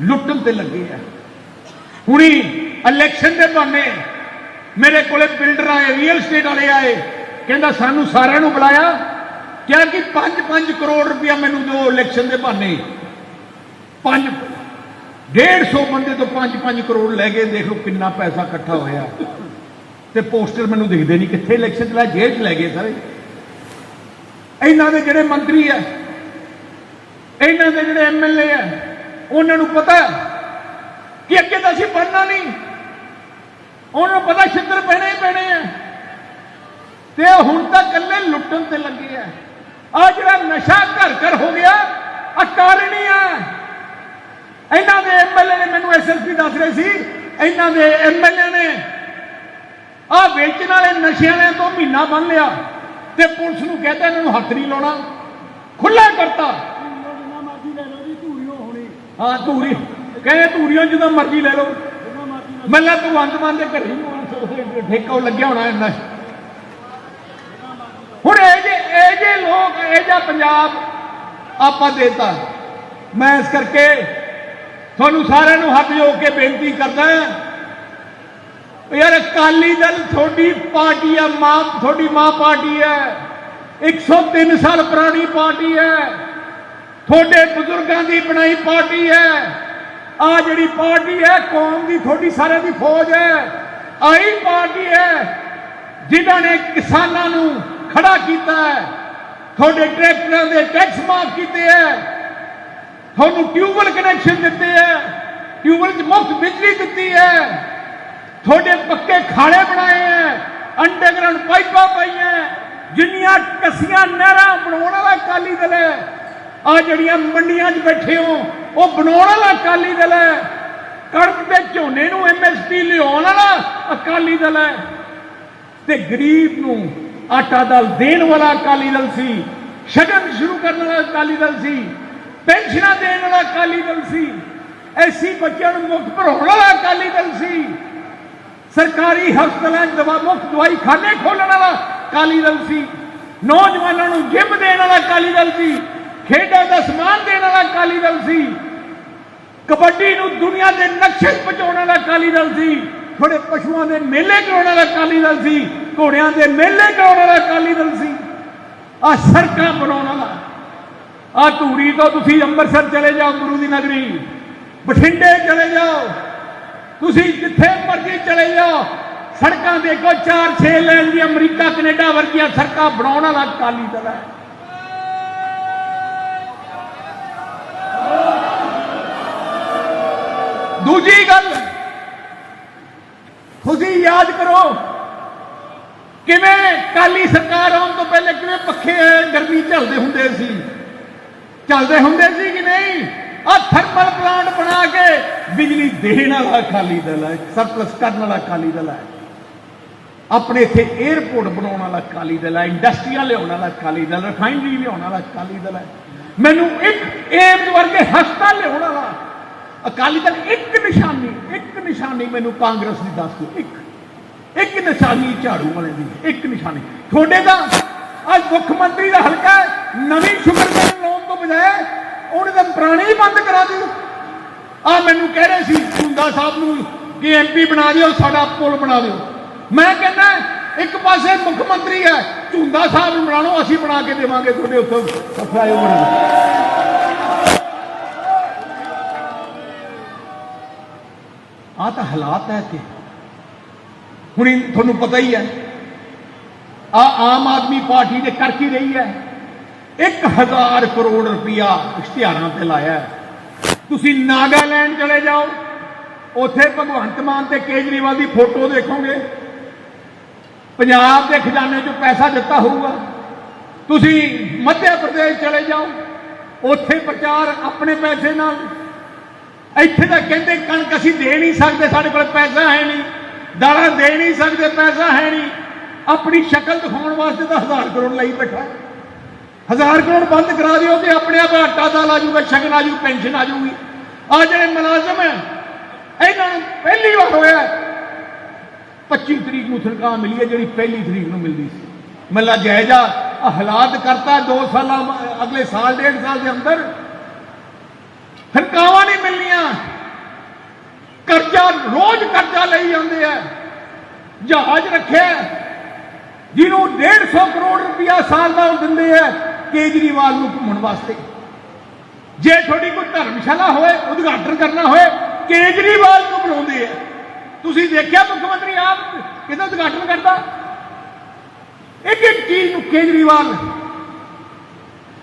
ਲੁੱਟਣ ਤੇ ਲੱਗੇ ਆ। ਹੁਣੀ ਇਲੈਕਸ਼ਨ ਦੇ ਬਹਾਨੇ ਮੇਰੇ ਕੋਲੇ ਬਿਲਡਰ ਆਏ ਰੀਅਲ ਸਟੇਟ ਵਾਲੇ ਆਏ। ਕਹਿੰਦਾ ਸਾਨੂੰ ਸਾਰਿਆਂ ਨੂੰ ਬੁਲਾਇਆ। ਕਿਹਾ ਕਿ 5-5 ਕਰੋੜ ਰੁਪਇਆ ਮੈਨੂੰ ਦਿਓ ਇਲੈਕਸ਼ਨ ਦੇ ਬਹਾਨੇ। 5 150 ਬੰਦੇ ਤੋਂ 5-5 ਕਰੋੜ ਲੈ ਗਏ। ਦੇਖ ਲਓ ਕਿੰਨਾ ਪੈਸਾ ਇਕੱਠਾ ਹੋਇਆ। ਤੇ ਪੋਸਟਰ ਮੈਨੂੰ ਦਿਖਦੇ ਨਹੀਂ ਕਿੱਥੇ ਇਲੈਕਸ਼ਨ ਚ ਲੈ, ਜੇਲ੍ਹ ਚ ਲੈ ਗਏ ਸਾਰੇ। ਇਹਨਾਂ ਦੇ ਜਿਹੜੇ ਮੰਤਰੀ ਆ, ਇਹਨਾਂ ਦੇ ਜਿਹੜੇ ਐਮਐਲਏ ਆ ਉਹਨਾਂ ਨੂੰ ਪਤਾ ਕਿ ਅੱਗੇ ਤਾਂ ਅਸੀਂ ਬਣਨਾ ਨਹੀਂ। ਉਹਨਾਂ ਨੂੰ ਪਤਾ ਛਿੱਤਰ ਪੈਣੇ ਹੀ ਪੈਣੇ ਆ। ਤੇ ਹੁਣ ਤਾਂ ਇਕੱਲੇ ਲੁੱਟਣ ਤੇ ਲੱਗੇ ਆ। ਆ ਜਿਹੜਾ ਨਸ਼ਾ ਘਰ ਘਰ ਹੋ ਗਿਆ ਆ ਕਾਰਣੀ ਆ। ਇਹਨਾਂ ਦੇ ਐਮਐਲਏ ਨੇ ਮੈਨੂੰ ਐਸਐਸਪੀ ਦੱਸ ਰਹੇ ਸੀ, ਇਹਨਾਂ ਦੇ ਐਮਐਲਏ ਨੇ ਆ ਵੇਚਣ ਵਾਲੇ ਨਸ਼ਿਆਂ ਵਾਲਿਆਂ ਤੋਂ ਮਹੀਨਾ ਬੰਨ ਲਿਆ ਤੇ ਪੁਲਿਸ ਨੂੰ ਕਹਿੰਦਾ ਇਹਨਾਂ ਨੂੰ ਹੱਥ ਨਹੀਂ ਲਾਉਣਾ। ਖੁੱਲਾ ਕਰਤਾ ਜਿੰਨਾ ਮਰਜ਼ੀ ਲੈ ਲਓ ਜੀ ਧੂੜੀਓ ਹੋਣੀ ਹਾਂ, ਧੂਰੀ। ਕਹੇ ਧੂਰੀਆਂ ਜਦੋਂ ਮਰਜ਼ੀ ਲੈ ਲਓ। ਜਿੰਨਾ ਮੱਲਾ ਭਗਵੰਤ ਮਾਨ ਦੇ ਘਰੇ ਹੀ ਠੇਕਾ ਲੱਗਿਆ ਹੋਣਾ ਇੰਨਾ। ਹੁਣ ਇਹ ਜੇ ਇਹ ਜੇ ਲੋਕ, ਇਹ ਜਿਹਾ ਪੰਜਾਬ ਆਪਾਂ ਦੇਤਾ। ਮੈਂ ਇਸ ਕਰਕੇ ਤੁਹਾਨੂੰ ਸਾਰਿਆਂ ਨੂੰ ਹੱਥ ਜੋੜ ਕੇ ਬੇਨਤੀ ਕਰਦਾ ਯਾਰ ਅਕਾਲੀ ਦਲ ਤੁਹਾਡੀ ਪਾਰਟੀ ਆ, ਮਾਂ ਤੁਹਾਡੀ ਮਾਂ ਪਾਰਟੀ ਹੈ। 103 ਸਾਲ ਪੁਰਾਣੀ ਪਾਰਟੀ ਹੈ। ਤੁਹਾਡੇ ਬਜ਼ੁਰਗਾਂ ਦੀ ਬਣਾਈ ਪਾਰਟੀ ਹੈ। ਆ ਜਿਹੜੀ ਪਾਰਟੀ ਹੈ, ਕੌਮ ਦੀ, ਤੁਹਾਡੀ ਸਾਰਿਆਂ ਦੀ ਫੌਜ ਹੈ। ਆਹੀ ਪਾਰਟੀ ਹੈ, ਜਿਨ੍ਹਾਂ ਨੇ ਕਿਸਾਨਾਂ ਨੂੰ ਖੜਾ ਕੀਤਾ ਹੈ। ਤੁਹਾਡੇ ਟਰੈਕਟਰਾਂ ਦੇ ਟੈਕਸ ਮਾਫ ਕੀਤੇ ਹੈ। ਤੁਹਾਨੂੰ ਟਿਊਬਲ ਕਨੈਕਸ਼ਨ ਦਿੱਤੇ ਹੈ। ਟਿਊਬਲ 'ਚ ਮੁਫਤ ਬਿਜਲੀ ਦਿੱਤੀ ਹੈ। ਤੁਹਾਡੇ ਪੱਕੇ ਖਾਲੇ ਬਣਾਏ ਹੈ। ਅੰਡਰਗਰਾਉਂਡ ਪਾਈਪਾਂ ਪਾਈਆਂ ਜਿੰਨੀਆਂ ਕਸੀਆਂ ਨਹਿਰਾਂ ਬਣਾਉਣ ਵਾਲਾ ਅਕਾਲੀ ਦਲ ਹੈ। ਆ ਜਿਹੜੀਆਂ ਮੰਡੀਆਂ 'ਚ ਬੈਠੇ ਹੋ, ਉਹ ਬਣਾਉਣ ਵਾਲਾ ਅਕਾਲੀ ਦਲ ਹੈ। ਕਣਕ ਤੇ ਝੋਨੇ ਨੂੰ ਐਮਐਸਪੀ ਲਿਆਉਣ ਵਾਲਾ ਅਕਾਲੀ ਦਲ ਹੈ। ਤੇ ਗਰੀਬ ਨੂੰ ਆਟਾ ਦਲ ਦੇਣ ਵਾਲਾ ਅਕਾਲੀ ਦਲ ਸੀ, ਸ਼ਗਨ ਸ਼ੁਰੂ ਕਰਨ ਵਾਲਾ ਅਕਾਲੀ ਦਲ ਸੀ, ਪੈਨਸ਼ਨਾਂ ਦੇਣ ਵਾਲਾ ਅਕਾਲੀ ਦਲ ਸੀ, ਐਸੀ ਬੱਚਿਆਂ ਨੂੰ ਮੁਫਤ ਭਰਾਉਣ ਵਾਲਾ ਅਕਾਲੀ ਦਲ ਸੀ, ਸਰਕਾਰੀ ਹਸਪਤਾਲਾਂ 'ਚ ਦਵਾ, ਮੁਫਤ ਦਵਾਈ ਖਾਨੇ ਖੋਲਣ ਵਾਲਾ ਅਕਾਲੀ ਦਲ ਸੀ, ਨੌਜਵਾਨਾਂ ਨੂੰ ਜਿੰਮ ਦੇਣ ਵਾਲਾ ਅਕਾਲੀ ਦਲ ਸੀ ਖੇਡਾਂ ਦਾ ਸਮਾਨ ਦੇਣ ਵਾਲਾ ਅਕਾਲੀ ਦਲ ਸੀ। ਕਬੱਡੀ ਨੂੰ ਦੁਨੀਆ ਦੇ ਨਕਸ਼ੇ ਪਹੁੰਚਾਉਣ ਵਾਲਾ ਅਕਾਲੀ ਦਲ ਸੀ। ਥੋੜੇ ਪਸ਼ੂਆਂ ਦੇ ਮੇਲੇ ਕਰਾਉਣ ਵਾਲਾ ਅਕਾਲੀ ਦਲ ਸੀ। ਘੋੜਿਆਂ ਦੇ ਮੇਲੇ ਕਰਾਉਣ ਵਾਲਾ ਅਕਾਲੀ ਦਲ ਸੀ। ਆ ਸੜਕਾਂ ਬਣਾਉਣ ਵਾਲਾ। ਆ ਧੂਰੀ ਤੋਂ ਤੁਸੀਂ ਅੰਮ੍ਰਿਤਸਰ ਚਲੇ ਜਾਓ ਗੁਰੂ ਦੀ ਨਗਰੀ। ਬਠਿੰਡੇ ਚਲੇ ਜਾਓ। ਤੁਸੀਂ ਜਿੱਥੇ ਮਰਜ਼ੀ ਚਲੇ ਜਾਓ। ਸੜਕਾਂ ਦੇਖੋ 4-6 ਲੈਣ ਦੀ ਅਮਰੀਕਾ ਕੈਨੇਡਾ ਵਰਗੀਆਂ ਸੜਕਾਂ ਬਣਾਉਣ ਵਾਲਾ ਅਕਾਲੀ ਦਲ ਹੈ। ਦੂਜੀ ਗੱਲ, ਤੁਸੀਂ ਯਾਦ ਕਰੋ, ਕਿਵੇਂ ਕਾਲੀ ਸਰਕਾਰ ਆਉਣ ਤੋਂ ਪਹਿਲੇ ਕਿਵੇਂ ਪੱਖੇ ਗਰਮੀ ਝੱਲਦੇ ਹੁੰਦੇ ਸੀ? ਚੱਲਦੇ ਹੁੰਦੇ ਸੀ ਕਿ ਨਹੀਂ? ਆ ਥਰਮਲ ਪਲਾਂਟ ਬਣਾ ਕੇ ਬਿਜਲੀ ਦੇਣ ਵਾਲਾ ਅਕਾਲੀ ਦਲ ਹੈ ਸਰਪਲਸ ਕਰਨ ਵਾਲਾ ਅਕਾਲੀ ਦਲ ਹੈ। ਆਪਣੇ ਇੱਥੇ 에어ਪੋਰਟ ਬਣਾਉਣ ਵਾਲਾ ਅਕਾਲੀ ਦਲ ਹੈ ਇੰਡਸਟਰੀਆਂ ਲਿਆਉਣ ਵਾਲਾ ਅਕਾਲੀ ਦਲ ਰਿਫਾਈਨਰੀ ਲਿਆਉਣ ਵਾਲਾ ਅਕਾਲੀ ਦਲ ਹੈ। ਮੈਨੂੰ ਇੱਕ ਏਮਜ਼ ਵਰਗੇ ਹਸਪਤਾਲ ਲਿਆਉਣ ਵਾਲਾ ਅਕਾਲੀ ਦਲ ਇੱਕ ਨਿਸ਼ਾਨੀ ਇੱਕ ਨਿਸ਼ਾਨੀ ਮੈਨੂੰ ਕਾਂਗਰਸ ਦੀ ਦੱਸ ਦਿਓ, ਇੱਕ। ਇੱਕ ਨਿਸ਼ਾਨੀ ਝਾੜੂ ਵਾਲੇ ਦੀ, ਇੱਕ ਨਿਸ਼ਾਨੀ। ਤੁਹਾਡੇ ਦਾ ਅੱਜ ਮੁੱਖ ਮੰਤਰੀ ਦਾ ਹਲਕਾ ਨਵੀਂ ਸ਼ੁਗਰ ਲਾਉਣ ਤੋਂ ਬਜਾਏ ਉਹਨੇ ਤਾਂ ਪੁਰਾਣੇ ਹੀ ਬੰਦ ਕਰਾ ਦਿੱਤੀ। ਆ ਮੈਨੂੰ ਕਹਿ ਰਹੇ ਸੀ ਕੁੰਦਾ ਸਾਹਿਬ ਨੂੰ ਕਿ ਐਮਪੀ ਬਣਾ ਦਿਓ, ਸਾਡਾ ਪੁਲ ਬਣਾ ਦਿਓ। ਮੈਂ ਕਹਿੰਦਾ, ਇੱਕ ਪਾਸੇ ਮੁੱਖ ਮੰਤਰੀ ਹੈ ਝੁੰਦਾ ਸਾਹਿਬ ਨੂੰ ਬਣਾ ਲਓ ਅਸੀਂ ਬਣਾ ਕੇ ਦੇਵਾਂਗੇ ਤੁਹਾਡੇ ਉੱਤੇ। ਫਲਾਈਓਵਰ ਆ ਤਾਂ ਹਾਲਾਤ ਹੈ ਇੱਥੇ। ਹੁਣ ਤੁਹਾਨੂੰ ਪਤਾ ਹੀ ਹੈ ਆ ਆਮ ਆਦਮੀ ਪਾਰਟੀ ਨੇ ਕਰ ਕੀ ਰਹੀ ਹੈ? 1000 ਕਰੋੜ ਰੁਪਇਆ ਇਸ਼ਤਿਹਾਰਾਂ ਤੇ ਲਾਇਆ ਤੁਸੀਂ ਨਾਗਾਲੈਂਡ ਚਲੇ ਜਾਓ, ਉੱਥੇ ਭਗਵੰਤ ਮਾਨ ਤੇ ਕੇਜਰੀਵਾਲ ਦੀ ਫੋਟੋ ਦੇਖੋਗੇ। ਪੰਜਾਬ ਦੇ ਖਜ਼ਾਨੇ 'ਚੋਂ ਪੈਸਾ ਦਿੱਤਾ ਹੋਊਗਾ। ਤੁਸੀਂ ਮੱਧ ਪ੍ਰਦੇਸ਼ ਚਲੇ ਜਾਓ, ਉੱਥੇ ਪ੍ਰਚਾਰ ਆਪਣੇ ਪੈਸੇ ਨਾਲ। ਇੱਥੇ ਤਾਂ ਕਹਿੰਦੇ ਕਣਕ ਅਸੀਂ ਦੇ ਨਹੀਂ ਸਕਦੇ, ਸਾਡੇ ਕੋਲ ਪੈਸਾ ਹੈ ਨਹੀਂ। ਦਾਲਾਂ ਦੇ ਨਹੀਂ ਸਕਦੇ, ਪੈਸਾ ਹੈ ਨਹੀਂ। ਆਪਣੀ ਸ਼ਕਲ ਦਿਖਾਉਣ ਵਾਸਤੇ ਤਾਂ ਹਜ਼ਾਰ ਕਰੋੜ ਲਈ ਬੈਠਾ। ਹਜ਼ਾਰ ਕਰੋੜ ਬੰਦ ਕਰਾ ਦਿਓ ਤੇ ਆਪਣੇ ਆਪ ਆਟਾ ਦਾਲ ਆ ਜਾਊਗਾ ਸ਼ਗਨ ਆ ਜਾਊ ਪੈਨਸ਼ਨ ਆ ਜਾਊਗੀ ਆ ਜਿਹੜੇ ਮੁਲਾਜ਼ਮ ਹੈ, ਇਹਨਾਂ ਨੂੰ ਪਹਿਲੀ ਵਾਰ ਹੋਇਆ 25 ਤਰੀਕ ਨੂੰ ਤਨਖਾਹ ਮਿਲੀ ਹੈ, ਜਿਹੜੀ ਪਹਿਲੀ ਤਰੀਕ ਨੂੰ ਮਿਲਦੀ ਸੀ। ਮੱਲਾ ਜਾਇਜ਼ਾ ਹਾਲਾਤ ਕਰਤਾ 2 ਸਾਲਾਂ ਅਗਲੇ ਸਾਲ, ਡੇਢ ਸਾਲ ਦੇ ਅੰਦਰ ਤਨਖਾਹਾਂ ਨਹੀਂ ਮਿਲਣੀਆਂ। ਕਰਜ਼ਾ ਰੋਜ਼ ਕਰਜ਼ਾ ਲਈ ਜਾਂਦੇ ਆ। ਜਹਾਜ਼ ਰੱਖਿਆ। ਜਿਹਨੂੰ 150 ਕਰੋੜ ਰੁਪਇਆ ਸਾਲ ਦਾ ਦਿੰਦੇ ਆ ਕੇਜਰੀਵਾਲ ਨੂੰ ਘੁੰਮਣ ਵਾਸਤੇ। ਜੇ ਤੁਹਾਡੀ ਕੋਈ ਧਰਮਸ਼ਾਲਾ ਹੋਏ, ਉਦਘਾਟਨ ਕਰਨਾ ਹੋਏ, ਕੇਜਰੀਵਾਲ ਨੂੰ ਬੁਲਾਉਂਦੇ ਆ। ਤੁਸੀਂ ਦੇਖਿਆ ਮੁੱਖ ਮੰਤਰੀ ਆਪ ਕਿਹਦਾ ਉਦਘਾਟਨ ਕਰਦਾ? ਇੱਕ ਇੱਕ ਚੀਜ਼ ਨੂੰ ਕੇਜਰੀਵਾਲ।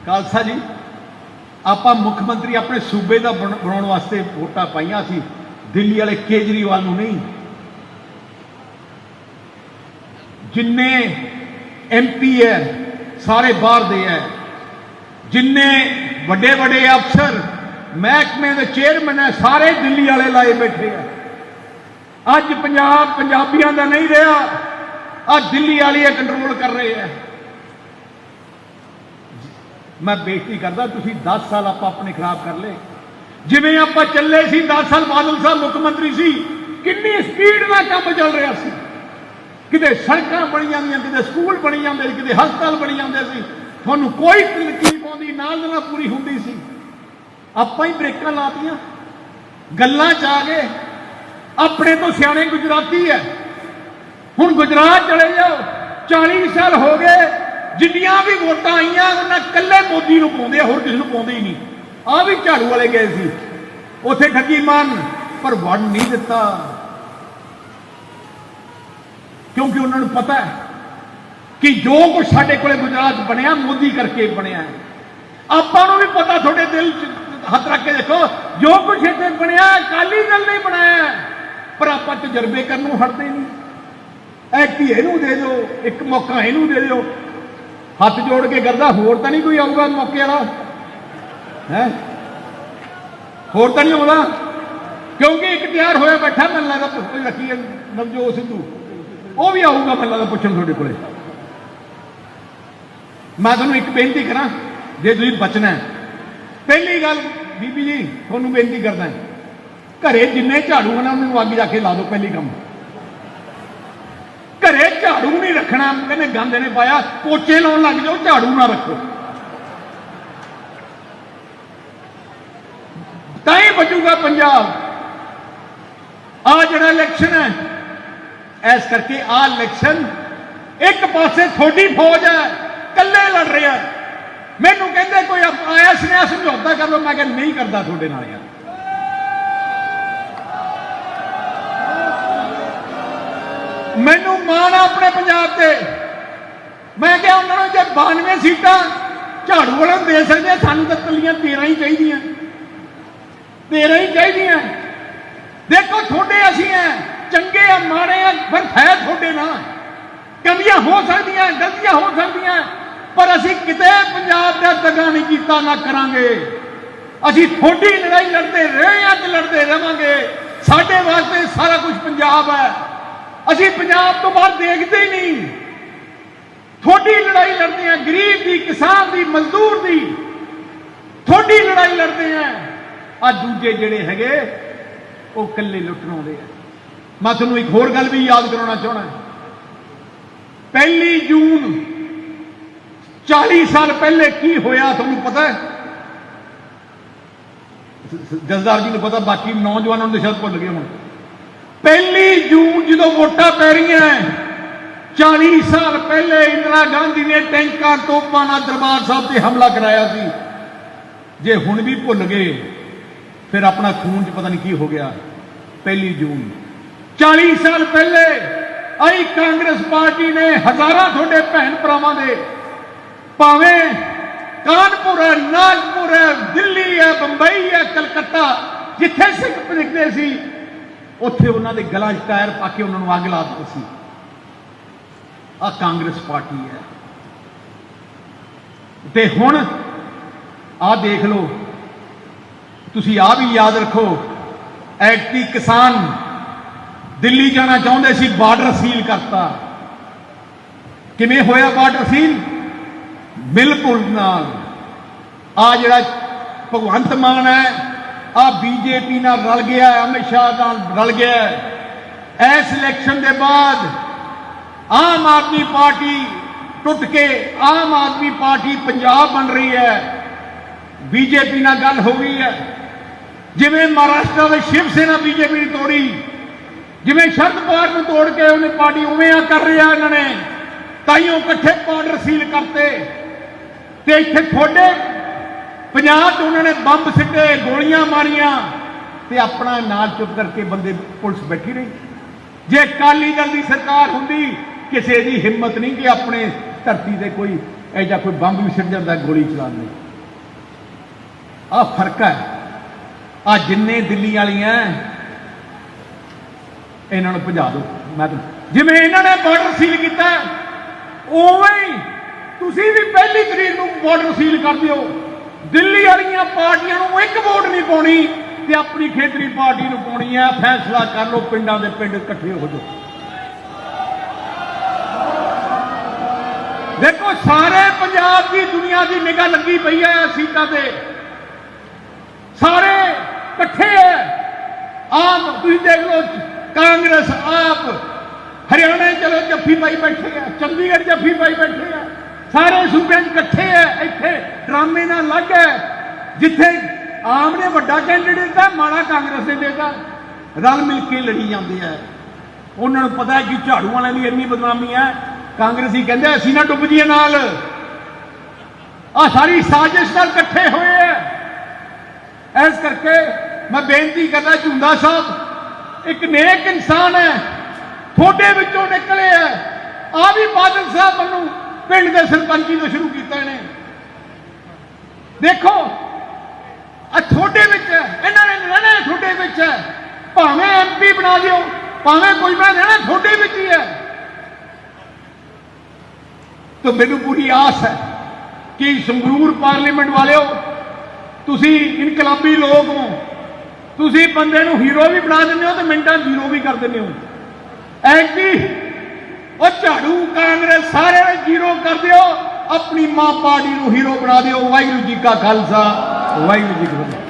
ਖਾਲਸਾ ਜੀ ਆਪਾਂ ਮੁੱਖ ਮੰਤਰੀ ਆਪਣੇ ਸੂਬੇ ਦਾ ਬਣ- ਬਣਾਉਣ ਵਾਸਤੇ ਵੋਟਾਂ ਪਾਈਆਂ ਸੀ, ਦਿੱਲੀ ਵਾਲੇ ਕੇਜਰੀਵਾਲ ਨੂੰ ਨਹੀਂ। ਜਿੰਨੇ ਐਮਪੀ ਹੈ ਸਾਰੇ ਬਾਹਰ ਦੇ ਹੈ ਜਿੰਨੇ ਵੱਡੇ ਵੱਡੇ ਅਫਸਰ, ਮਹਿਕਮੇ ਦੇ ਚੇਅਰਮੈਨ ਹੈ ਸਾਰੇ ਦਿੱਲੀ ਵਾਲੇ ਲਾਏ ਬੈਠੇ ਆ ਅੱਜ ਪੰਜਾਬ ਪੰਜਾਬੀਆਂ ਦਾ ਨਹੀਂ ਰਿਹਾ ਆ ਦਿੱਲੀ ਵਾਲੇ ਕੰਟਰੋਲ ਕਰ ਰਹੇ ਆ ਮੈਂ ਬੇਇੱਜ਼ਤੀ ਕਰਦਾ, ਤੁਸੀਂ 10 ਸਾਲ ਆਪਾਂ ਆਪਣੇ ਖਰਾਬ ਕਰ ਲਏ। ਜਿਵੇਂ ਆਪਾਂ ਚੱਲੇ ਸੀ 10 ਸਾਲ ਬਾਦਲ ਸਾਹਿਬ ਮੁੱਖ ਮੰਤਰੀ ਸੀ, ਕਿੰਨੀ ਸਪੀਡ ਨਾਲ ਕੰਮ ਚੱਲ ਰਿਹਾ ਸੀ। ਕਿਤੇ ਸੜਕਾਂ ਬਣੀ ਜਾਂਦੀਆਂ, ਕਿਤੇ ਸਕੂਲ ਬਣੀ ਜਾਂਦੇ ਸੀ, ਕਿਤੇ ਹਸਪਤਾਲ ਬਣੀ ਜਾਂਦੇ ਸੀ। ਤੁਹਾਨੂੰ ਕੋਈ ਤਕਲੀਫ ਆਉਂਦੀ ਨਾਲ ਨਾਲ ਪੂਰੀ ਹੁੰਦੀ ਸੀ। ਆਪਾਂ ਹੀ ਬ੍ਰੇਕਾਂ ਲਾਤੀਆਂ। ਗੱਲਾਂ ਚ ਆ ਗਏ। ਆਪਣੇ ਤੋਂ ਸਿਆਣੇ ਗੁਜਰਾਤੀ ਹੈ ਹੁਣ ਗੁਜਰਾਤ ਚਲੇ ਜਾਓ। 40 ਸਾਲ ਹੋ ਗਏ। ਜਿੰਨੀਆਂ ਵੀ ਵੋਟਾਂ ਆਈਆਂ, ਉਹਨਾਂ ਕੱਲੇ ਮੋਦੀ ਨੂੰ ਪਾਉਂਦੇ ਹੋਰ ਕਿਸੇ ਨੂੰ ਪਾਉਂਦੇ ਹੀ ਨਹੀਂ। ਆ ਵੀ ਝਾੜੂ ਵਾਲੇ ਗਏ ਸੀ। ਉੱਥੇ ਠੱਗੀ ਮਾਰਨ, ਪਰ ਵੜ ਨਹੀਂ ਦਿੱਤਾ। ਕਿਉਂਕਿ ਉਹਨਾਂ ਨੂੰ ਪਤਾ ਹੈ ਕਿ ਜੋ ਕੁਝ ਸਾਡੇ ਕੋਲੇ ਗੁਜਰਾਤ ਬਣਿਆ, ਮੋਦੀ ਕਰਕੇ ਬਣਿਆ ਹੈ। ਆਪਾਂ ਨੂੰ ਵੀ ਪਤਾ ਤੁਹਾਡੇ ਦਿਲ 'ਚ, ਹੱਥ ਰੱਖ ਕੇ ਦੇਖੋ, ਜੋ ਕੁਝ ਇੱਥੇ ਬਣਿਆ, ਅਕਾਲੀ ਦਲ ਨੇ ਬਣਾਇਆ ਪਰ ਆਪਾਂ ਤਜਰਬੇ ਕਰਨ ਨੂੰ ਹਟਦੇ ਨਹੀਂ। ਐਕਟੀ ਇਹਨੂੰ ਦੇ ਦਿਓ, ਇੱਕ ਮੌਕਾ ਇਹਨੂੰ ਦੇ ਦਿਓ ਹੱਥ ਜੋੜ ਕੇ ਕਰਦਾ, ਹੋਰ ਤਾਂ ਨਹੀਂ ਕੋਈ ਆਊਗਾ ਮੌਕੇ ਵਾਲਾ? ਹੈ? ਹੋਰ ਤਾਂ ਨਹੀਂ ਆਉਂਦਾ? ਕਿਉਂਕਿ ਇੱਕ ਤਿਆਰ ਹੋਇਆ ਬੈਠਾ ਮੈਨੂੰ ਲੱਗਦਾ ਕੋਈ ਰੱਖੀ ਨਵਜੋਤ ਸਿੱਧੂ। ਉਹ ਵੀ ਆਊਗਾ ਮੈਨੂੰ ਲੱਗਦਾ ਪੁੱਛਣ ਤੁਹਾਡੇ ਕੋਲੇ। ਮੈਂ ਤੁਹਾਨੂੰ ਇੱਕ ਬੇਨਤੀ ਕਰਾਂ, ਜੇ ਤੁਸੀਂ ਬਚਣਾ ਹੈ। ਪਹਿਲੀ ਗੱਲ, ਬੀਬੀ ਜੀ, ਤੁਹਾਨੂੰ ਬੇਨਤੀ ਕਰਦਾ ਹਾਂ। ਘਰੇ ਜਿੰਨੇ ਝਾੜੂ ਹਨ, ਉਹਨਾਂ ਨੂੰ ਅੱਗ ਜਾ ਕੇ ਲਾ ਦਿਓ, ਪਹਿਲੀ ਕੰਮ ਘਰੇ ਝਾੜੂ ਨਹੀਂ ਰੱਖਣਾ ਕਹਿੰਦੇ ਗੰਦ ਨੇ ਪਾਇਆ, ਪੋਚੇ ਲਾਉਣ ਲੱਗ ਜਾਓ, ਝਾੜੂ ਨਾ ਰੱਖੋ। ਤਾਂ ਹੀ ਬਚੂਗਾ ਪੰਜਾਬ। ਆ ਜਿਹੜਾ ਇਲੈਕਸ਼ਨ ਹੈ, ਇਸ ਕਰਕੇ ਆ ਇਲੈਕਸ਼ਨ ਇੱਕ ਪਾਸੇ ਤੁਹਾਡੀ ਫੌਜ ਹੈ, ਇਕੱਲੇ ਲੜ ਰਿਹਾ ਮੈਨੂੰ ਕਹਿੰਦੇ ਕੋਈ ਆਇਆ, ਸੁਨੇਹਾ ਸਮਝੌਤਾ ਕਰ ਲਓ, ਮੈਂ ਕਿਹਾ ਨਹੀਂ ਕਰਦਾ ਤੁਹਾਡੇ ਨਾਲ ਯਾਰ। ਮੈਨੂੰ ਮਾਣ ਆ ਆਪਣੇ ਪੰਜਾਬ ਤੇ। ਮੈਂ ਕਿਹਾ ਉਹਨਾਂ ਨੂੰ ਜੇ 92 ਸੀਟਾਂ ਝਾੜੂ ਵਾਲਿਆਂ ਦੇ ਸਕਦੇ ਸਾਨੂੰ ਤਾਂ ਕੱਲੀਆਂ 13 ਹੀ ਚਾਹੀਦੀਆਂ। 13 ਹੀ ਚਾਹੀਦੀਆਂ। ਦੇਖੋ ਤੁਹਾਡੇ ਅਸੀਂ ਆ ਚੰਗੇ ਆ, ਮਾੜੇ ਆ, ਪਰ ਹੈ ਤੁਹਾਡੇ ਨਾਲ। ਕਮੀਆਂ ਹੋ ਸਕਦੀਆਂ, ਗਲਤੀਆਂ ਹੋ ਸਕਦੀਆਂ, ਪਰ ਅਸੀਂ ਕਿਤੇ ਪੰਜਾਬ ਦਾ ਦਗਾ ਨਹੀਂ ਕੀਤਾ, ਨਾ ਕਰਾਂਗੇ। ਅਸੀਂ ਥੋੜੀ ਲੜਾਈ ਲੜਦੇ ਰਹੇ ਹਾਂ ਤੇ ਲੜਦੇ ਰਵਾਂਗੇ। ਸਾਡੇ ਵਾਸਤੇ ਸਾਰਾ ਕੁਝ ਪੰਜਾਬ ਹੈ। ਅਸੀਂ ਪੰਜਾਬ ਤੋਂ ਬਾਹਰ ਦੇਖਦੇ ਹੀ ਨਹੀਂ। ਥੋੜੀ ਲੜਾਈ ਲੜਦੇ ਆ ਗਰੀਬ ਦੀ, ਕਿਸਾਨ ਦੀ, ਮਜ਼ਦੂਰ ਦੀ। ਥੋੜੀ ਲੜਾਈ ਲੜਦੇ ਆ ਆ ਦੂਜੇ ਜਿਹੜੇ ਹੈਗੇ, ਉਹ ਇਕੱਲੇ ਲੁੱਟਣ ਆਉਂਦੇ ਆ। ਮੈਂ ਤੁਹਾਨੂੰ ਇੱਕ ਹੋਰ ਗੱਲ ਵੀ ਯਾਦ ਕਰਾਉਣਾ ਚਾਹਣਾ ਪਹਿਲੀ ਜੂਨ 40 ਸਾਲ ਪਹਿਲੇ ਕੀ ਹੋਇਆ ਤੁਹਾਨੂੰ ਪਤਾ ਹੈ? ਜਸਦਾਰ ਜੀ ਨੂੰ ਪਤਾ, ਬਾਕੀ ਨੌਜਵਾਨਾਂ ਨੂੰ ਸ਼ਾਇਦ ਭੁੱਲ ਗਏ ਹੁਣ ਪਹਿਲੀ ਜੂਨ ਜਦੋਂ ਵੋਟਾਂ ਪੈ ਰਹੀਆਂ 40 ਸਾਲ ਪਹਿਲੇ ਇੰਦਰਾ ਗਾਂਧੀ ਨੇ ਟੈਂਕਾਂ, ਤੋਪਾਂ ਨਾਲ ਦਰਬਾਰ ਸਾਹਿਬ ਤੇ ਹਮਲਾ ਕਰਾਇਆ ਸੀ। ਜੇ ਹੁਣ ਵੀ ਭੁੱਲ ਗਏ, ਫਿਰ ਆਪਣਾ ਖੂਨ ਚ ਪਤਾ ਨਹੀਂ ਕੀ ਹੋ ਗਿਆ। ਪਹਿਲੀ ਜੂਨ। 40 ਸਾਲ ਪਹਿਲੇ ਆਈ ਕਾਂਗਰਸ ਪਾਰਟੀ ਨੇ ਹਜ਼ਾਰਾਂ ਤੁਹਾਡੇ ਭੈਣ ਭਰਾਵਾਂ ਦੇ, ਭਾਵੇਂ ਕਾਨਪੁਰ ਹੈ ਨਾਗਪੁਰ ਹੈ, ਦਿੱਲੀ ਹੈ, ਬੰਬਈ ਹੈ, ਕਲਕੱਤਾ, ਜਿੱਥੇ ਸਿੱਖ ਭਿੜਕਦੇ ਸੀ ਉੱਥੇ ਉਹਨਾਂ ਦੇ ਗਲਾਂ 'ਚ ਟਾਇਰ ਪਾ ਕੇ ਉਹਨਾਂ ਨੂੰ ਅੱਗ ਲਾ ਦਿੱਤੀ ਸੀ। ਆ ਕਾਂਗਰਸ ਪਾਰਟੀ ਹੈ। ਤੇ ਹੁਣ ਆ ਦੇਖ ਲਓ, ਤੁਸੀਂ ਆ ਵੀ ਯਾਦ ਰੱਖੋ ਐਕਟੀ ਕਿਸਾਨ ਦਿੱਲੀ ਜਾਣਾ ਚਾਹੁੰਦੇ ਸੀ, ਬਾਰਡਰ ਸੀਲ ਕਰਤਾ। ਕਿਵੇਂ ਹੋਇਆ ਬਾਰਡਰ ਸੀਲ? ਬਿਲਕੁਲ ਨਾਲ। ਆ ਜਿਹੜਾ ਭਗਵੰਤ ਮਾਨ ਹੈ ਆ ਬੀਜੇਪੀ ਨਾਲ ਰਲ ਗਿਆ ਹੈ, ਅਮਿਤ ਸ਼ਾਹ ਨਾਲ ਰਲ ਗਿਆ ਹੈ। ਇਸ ਇਲੈਕਸ਼ਨ ਦੇ ਬਾਅਦ ਆਮ ਆਦਮੀ ਪਾਰਟੀ ਟੁੱਟ ਕੇ ਆਮ ਆਦਮੀ ਪਾਰਟੀ ਪੰਜਾਬ ਬਣ ਰਹੀ ਹੈ ਬੀਜੇਪੀ ਨਾਲ ਗੱਲ ਹੋ ਗਈ ਹੈ ਜਿਵੇਂ ਮਹਾਰਾਸ਼ਟਰ ਦੇ ਸ਼ਿਵ ਸੈਨਾ ਬੀਜੇਪੀ ਨੂੰ ਤੋੜੀ ਜਿਵੇਂ ਸ਼ਰਦ ਪਵਾਰ ਨੂੰ ਤੋੜ ਕੇ ਉਹਨੇ ਪਾਰਟੀ ਉਵੇਂ ਆ ਕਰ ਰਿਹਾ ਇਹਨਾਂ ਨੇ ਤਾਈਓ ਇਕੱਠੇ ਬਾਰਡਰ ਸੀਲ ਕਰਤੇ ਤੇ ਇੱਥੇ ਤੁਹਾਡੇ ਪੰਜਾਬ 'ਚ ਉਹਨਾਂ ਨੇ ਬੰਬ ਸਿੱਟੇ, ਗੋਲੀਆਂ ਮਾਰੀਆਂ ਤੇ ਆਪਣਾ ਨਾਲ ਚੁੱਪ ਕਰਕੇ ਬੰਦੇ ਪੁਲਿਸ ਬੈਠੀ ਰਹੀ। ਜੇ ਅਕਾਲੀ ਦਲ ਦੀ ਸਰਕਾਰ ਹੁੰਦੀ, ਕਿਸੇ ਦੀ ਹਿੰਮਤ ਨਹੀਂ ਕਿ ਆਪਣੇ ਧਰਤੀ ਤੇ ਕੋਈ ਐਜਾ ਕੋਈ ਬੰਬ ਵੀ ਸਿੱਟ ਜਾਂਦਾ, ਗੋਲੀ ਚਲਾਉਣ ਲਈ ਆ ਫ਼ਰਕ ਹੈ। ਆ ਜਿੰਨੇ ਦਿੱਲੀ ਵਾਲੀਆਂ ਇਹਨਾਂ ਨੂੰ ਭਜਾ ਦਿਓ। ਮੈਂ ਤਾਂ ਜਿਵੇਂ ਇਹਨਾਂ ਨੇ ਬਾਰਡਰ ਸੀਲ ਕੀਤਾ, ਉਵੇਂ ਹੀ ਤੁਸੀਂ ਵੀ ਪਹਿਲੀ ਤਰੀਕ ਨੂੰ ਬਾਰਡਰ ਸੀਲ ਕਰ ਦਿਓ। ਦਿੱਲੀ ਵਾਲੀਆਂ ਪਾਰਟੀਆਂ ਨੂੰ ਇੱਕ ਵੋਟ ਨਹੀਂ ਪਾਉਣੀ ਤੇ ਆਪਣੀ ਖੇਤਰੀ ਪਾਰਟੀ ਨੂੰ ਪਾਉਣੀ ਹੈ। ਫੈਸਲਾ ਕਰ ਲਓ, ਪਿੰਡਾਂ ਦੇ ਪਿੰਡ ਇਕੱਠੇ ਹੋ ਜਾਓ। ਦੇਖੋ, ਸਾਰੇ ਪੰਜਾਬ ਦੀ ਦੁਨੀਆ ਦੀ ਨਿਗਾਹ ਲੱਗੀ ਪਈ ਹੈ ਸੀਟਾਂ ਤੇ। ਸਾਰੇ ਇਕੱਠੇ ਹੈ। ਆਪ, ਤੁਸੀਂ ਦੇਖ ਲਓ, ਕਾਂਗਰਸ ਆਪ ਹਰਿਆਣਾ ਚਲੋ ਜੱਫੀ ਪਾਈ ਬੈਠੇ ਆ, ਚੰਡੀਗੜ੍ਹ ਜੱਫੀ ਪਾਈ ਬੈਠੇ ਆ। ਸਾਰੇ ਸੂਬਿਆਂ 'ਚ ਇਕੱਠੇ ਆ ਇੱਥੇ ਡਰਾਮੇ ਨਾਲ ਲੱਗ ਹੈ ਜਿੱਥੇ ਆਮ ਨੇ ਵੱਡਾ ਕੈਂਡੀਡੇਟ ਦਾ ਮਾੜਾ ਕਾਂਗਰਸ ਨੇ ਦੇਤਾ। ਰਲ ਮਿਲ ਕੇ ਲੜੀ ਜਾਂਦੇ ਆ ਉਹਨਾਂ ਨੂੰ ਪਤਾ ਹੈ ਕਿ ਝਾੜੂ ਵਾਲਿਆਂ ਦੀ ਇੰਨੀ ਬਦਨਾਮੀ ਹੈ ਕਾਂਗਰਸੀ ਕਹਿੰਦੇ, ਅਸੀਂ ਨਾ ਡੁੱਬ ਜੀਏ ਨਾਲ। ਆ ਸਾਰੀ ਸਾਜ਼ਿਸ਼ ਨਾਲ ਇਕੱਠੇ ਹੋਏ ਆ ਇਸ ਕਰਕੇ ਮੈਂ ਬੇਨਤੀ ਕਰਦਾ ਝੁੰਦਾ ਸਾਹਿਬ, ਇੱਕ ਨੇਕ ਇਨਸਾਨ ਹੈ ਤੁਹਾਡੇ ਵਿੱਚੋਂ ਨਿਕਲੇ ਆ ਆ ਵੀ ਬਾਦਲ ਸਾਹਿਬ ਨੂੰ ਪਿੰਡ ਦੇ ਸਰਪੰਚੀ ਤੋਂ ਸ਼ੁਰੂ ਕੀਤਾ ਇਹਨੇ। ਦੇਖੋ ਆ ਤੁਹਾਡੇ ਵਿੱਚ ਹੈ, ਇਹਨਾਂ ਨੇ ਰਹਿਣਾ ਤੁਹਾਡੇ ਵਿੱਚ ਹੈ। ਭਾਵੇਂ ਐਮਪੀ ਬਣਾ ਦਿਓ ਭਾਵੇਂ ਕੋਈ ਬਣਾ ਰਹਿਣਾ ਤੁਹਾਡੇ ਵਿੱਚ ਹੀ ਹੈ। ਤਾਂ ਮੈਨੂੰ ਪੂਰੀ ਆਸ ਹੈ ਕਿ ਸੰਗਰੂਰ ਪਾਰਲੀਮੈਂਟ ਵਾਲਿਓ ਤੁਸੀਂ ਇਨਕਲਾਬੀ ਲੋਕ ਹੋ ਤੁਸੀਂ ਬੰਦੇ ਨੂੰ ਹੀਰੋ ਵੀ ਬਣਾ ਦਿੰਦੇ ਹੋ ਤੇ ਮਿੰਟਾਂ ਜ਼ੀਰੋ ਵੀ ਕਰ ਦਿੰਦੇ ਹੋ। ਐਂਟੀ ਉਹ ਝਾੜੂ ਕਾਂਗਰਸ ਸਾਰੇ ਨੂੰ ਜ਼ੀਰੋ ਕਰ ਦਿਓ। ਆਪਣੀ ਮਾਂ ਪਾਰਟੀ ਨੂੰ ਹੀਰੋ ਬਣਾ ਦਿਓ। ਵਾਹਿਗੁਰੂ ਜੀ ਕਾ ਖਾਲਸਾ। ਵਾਹਿਗੁਰੂ ਜੀ ਕੀ ਫਤਿਹ।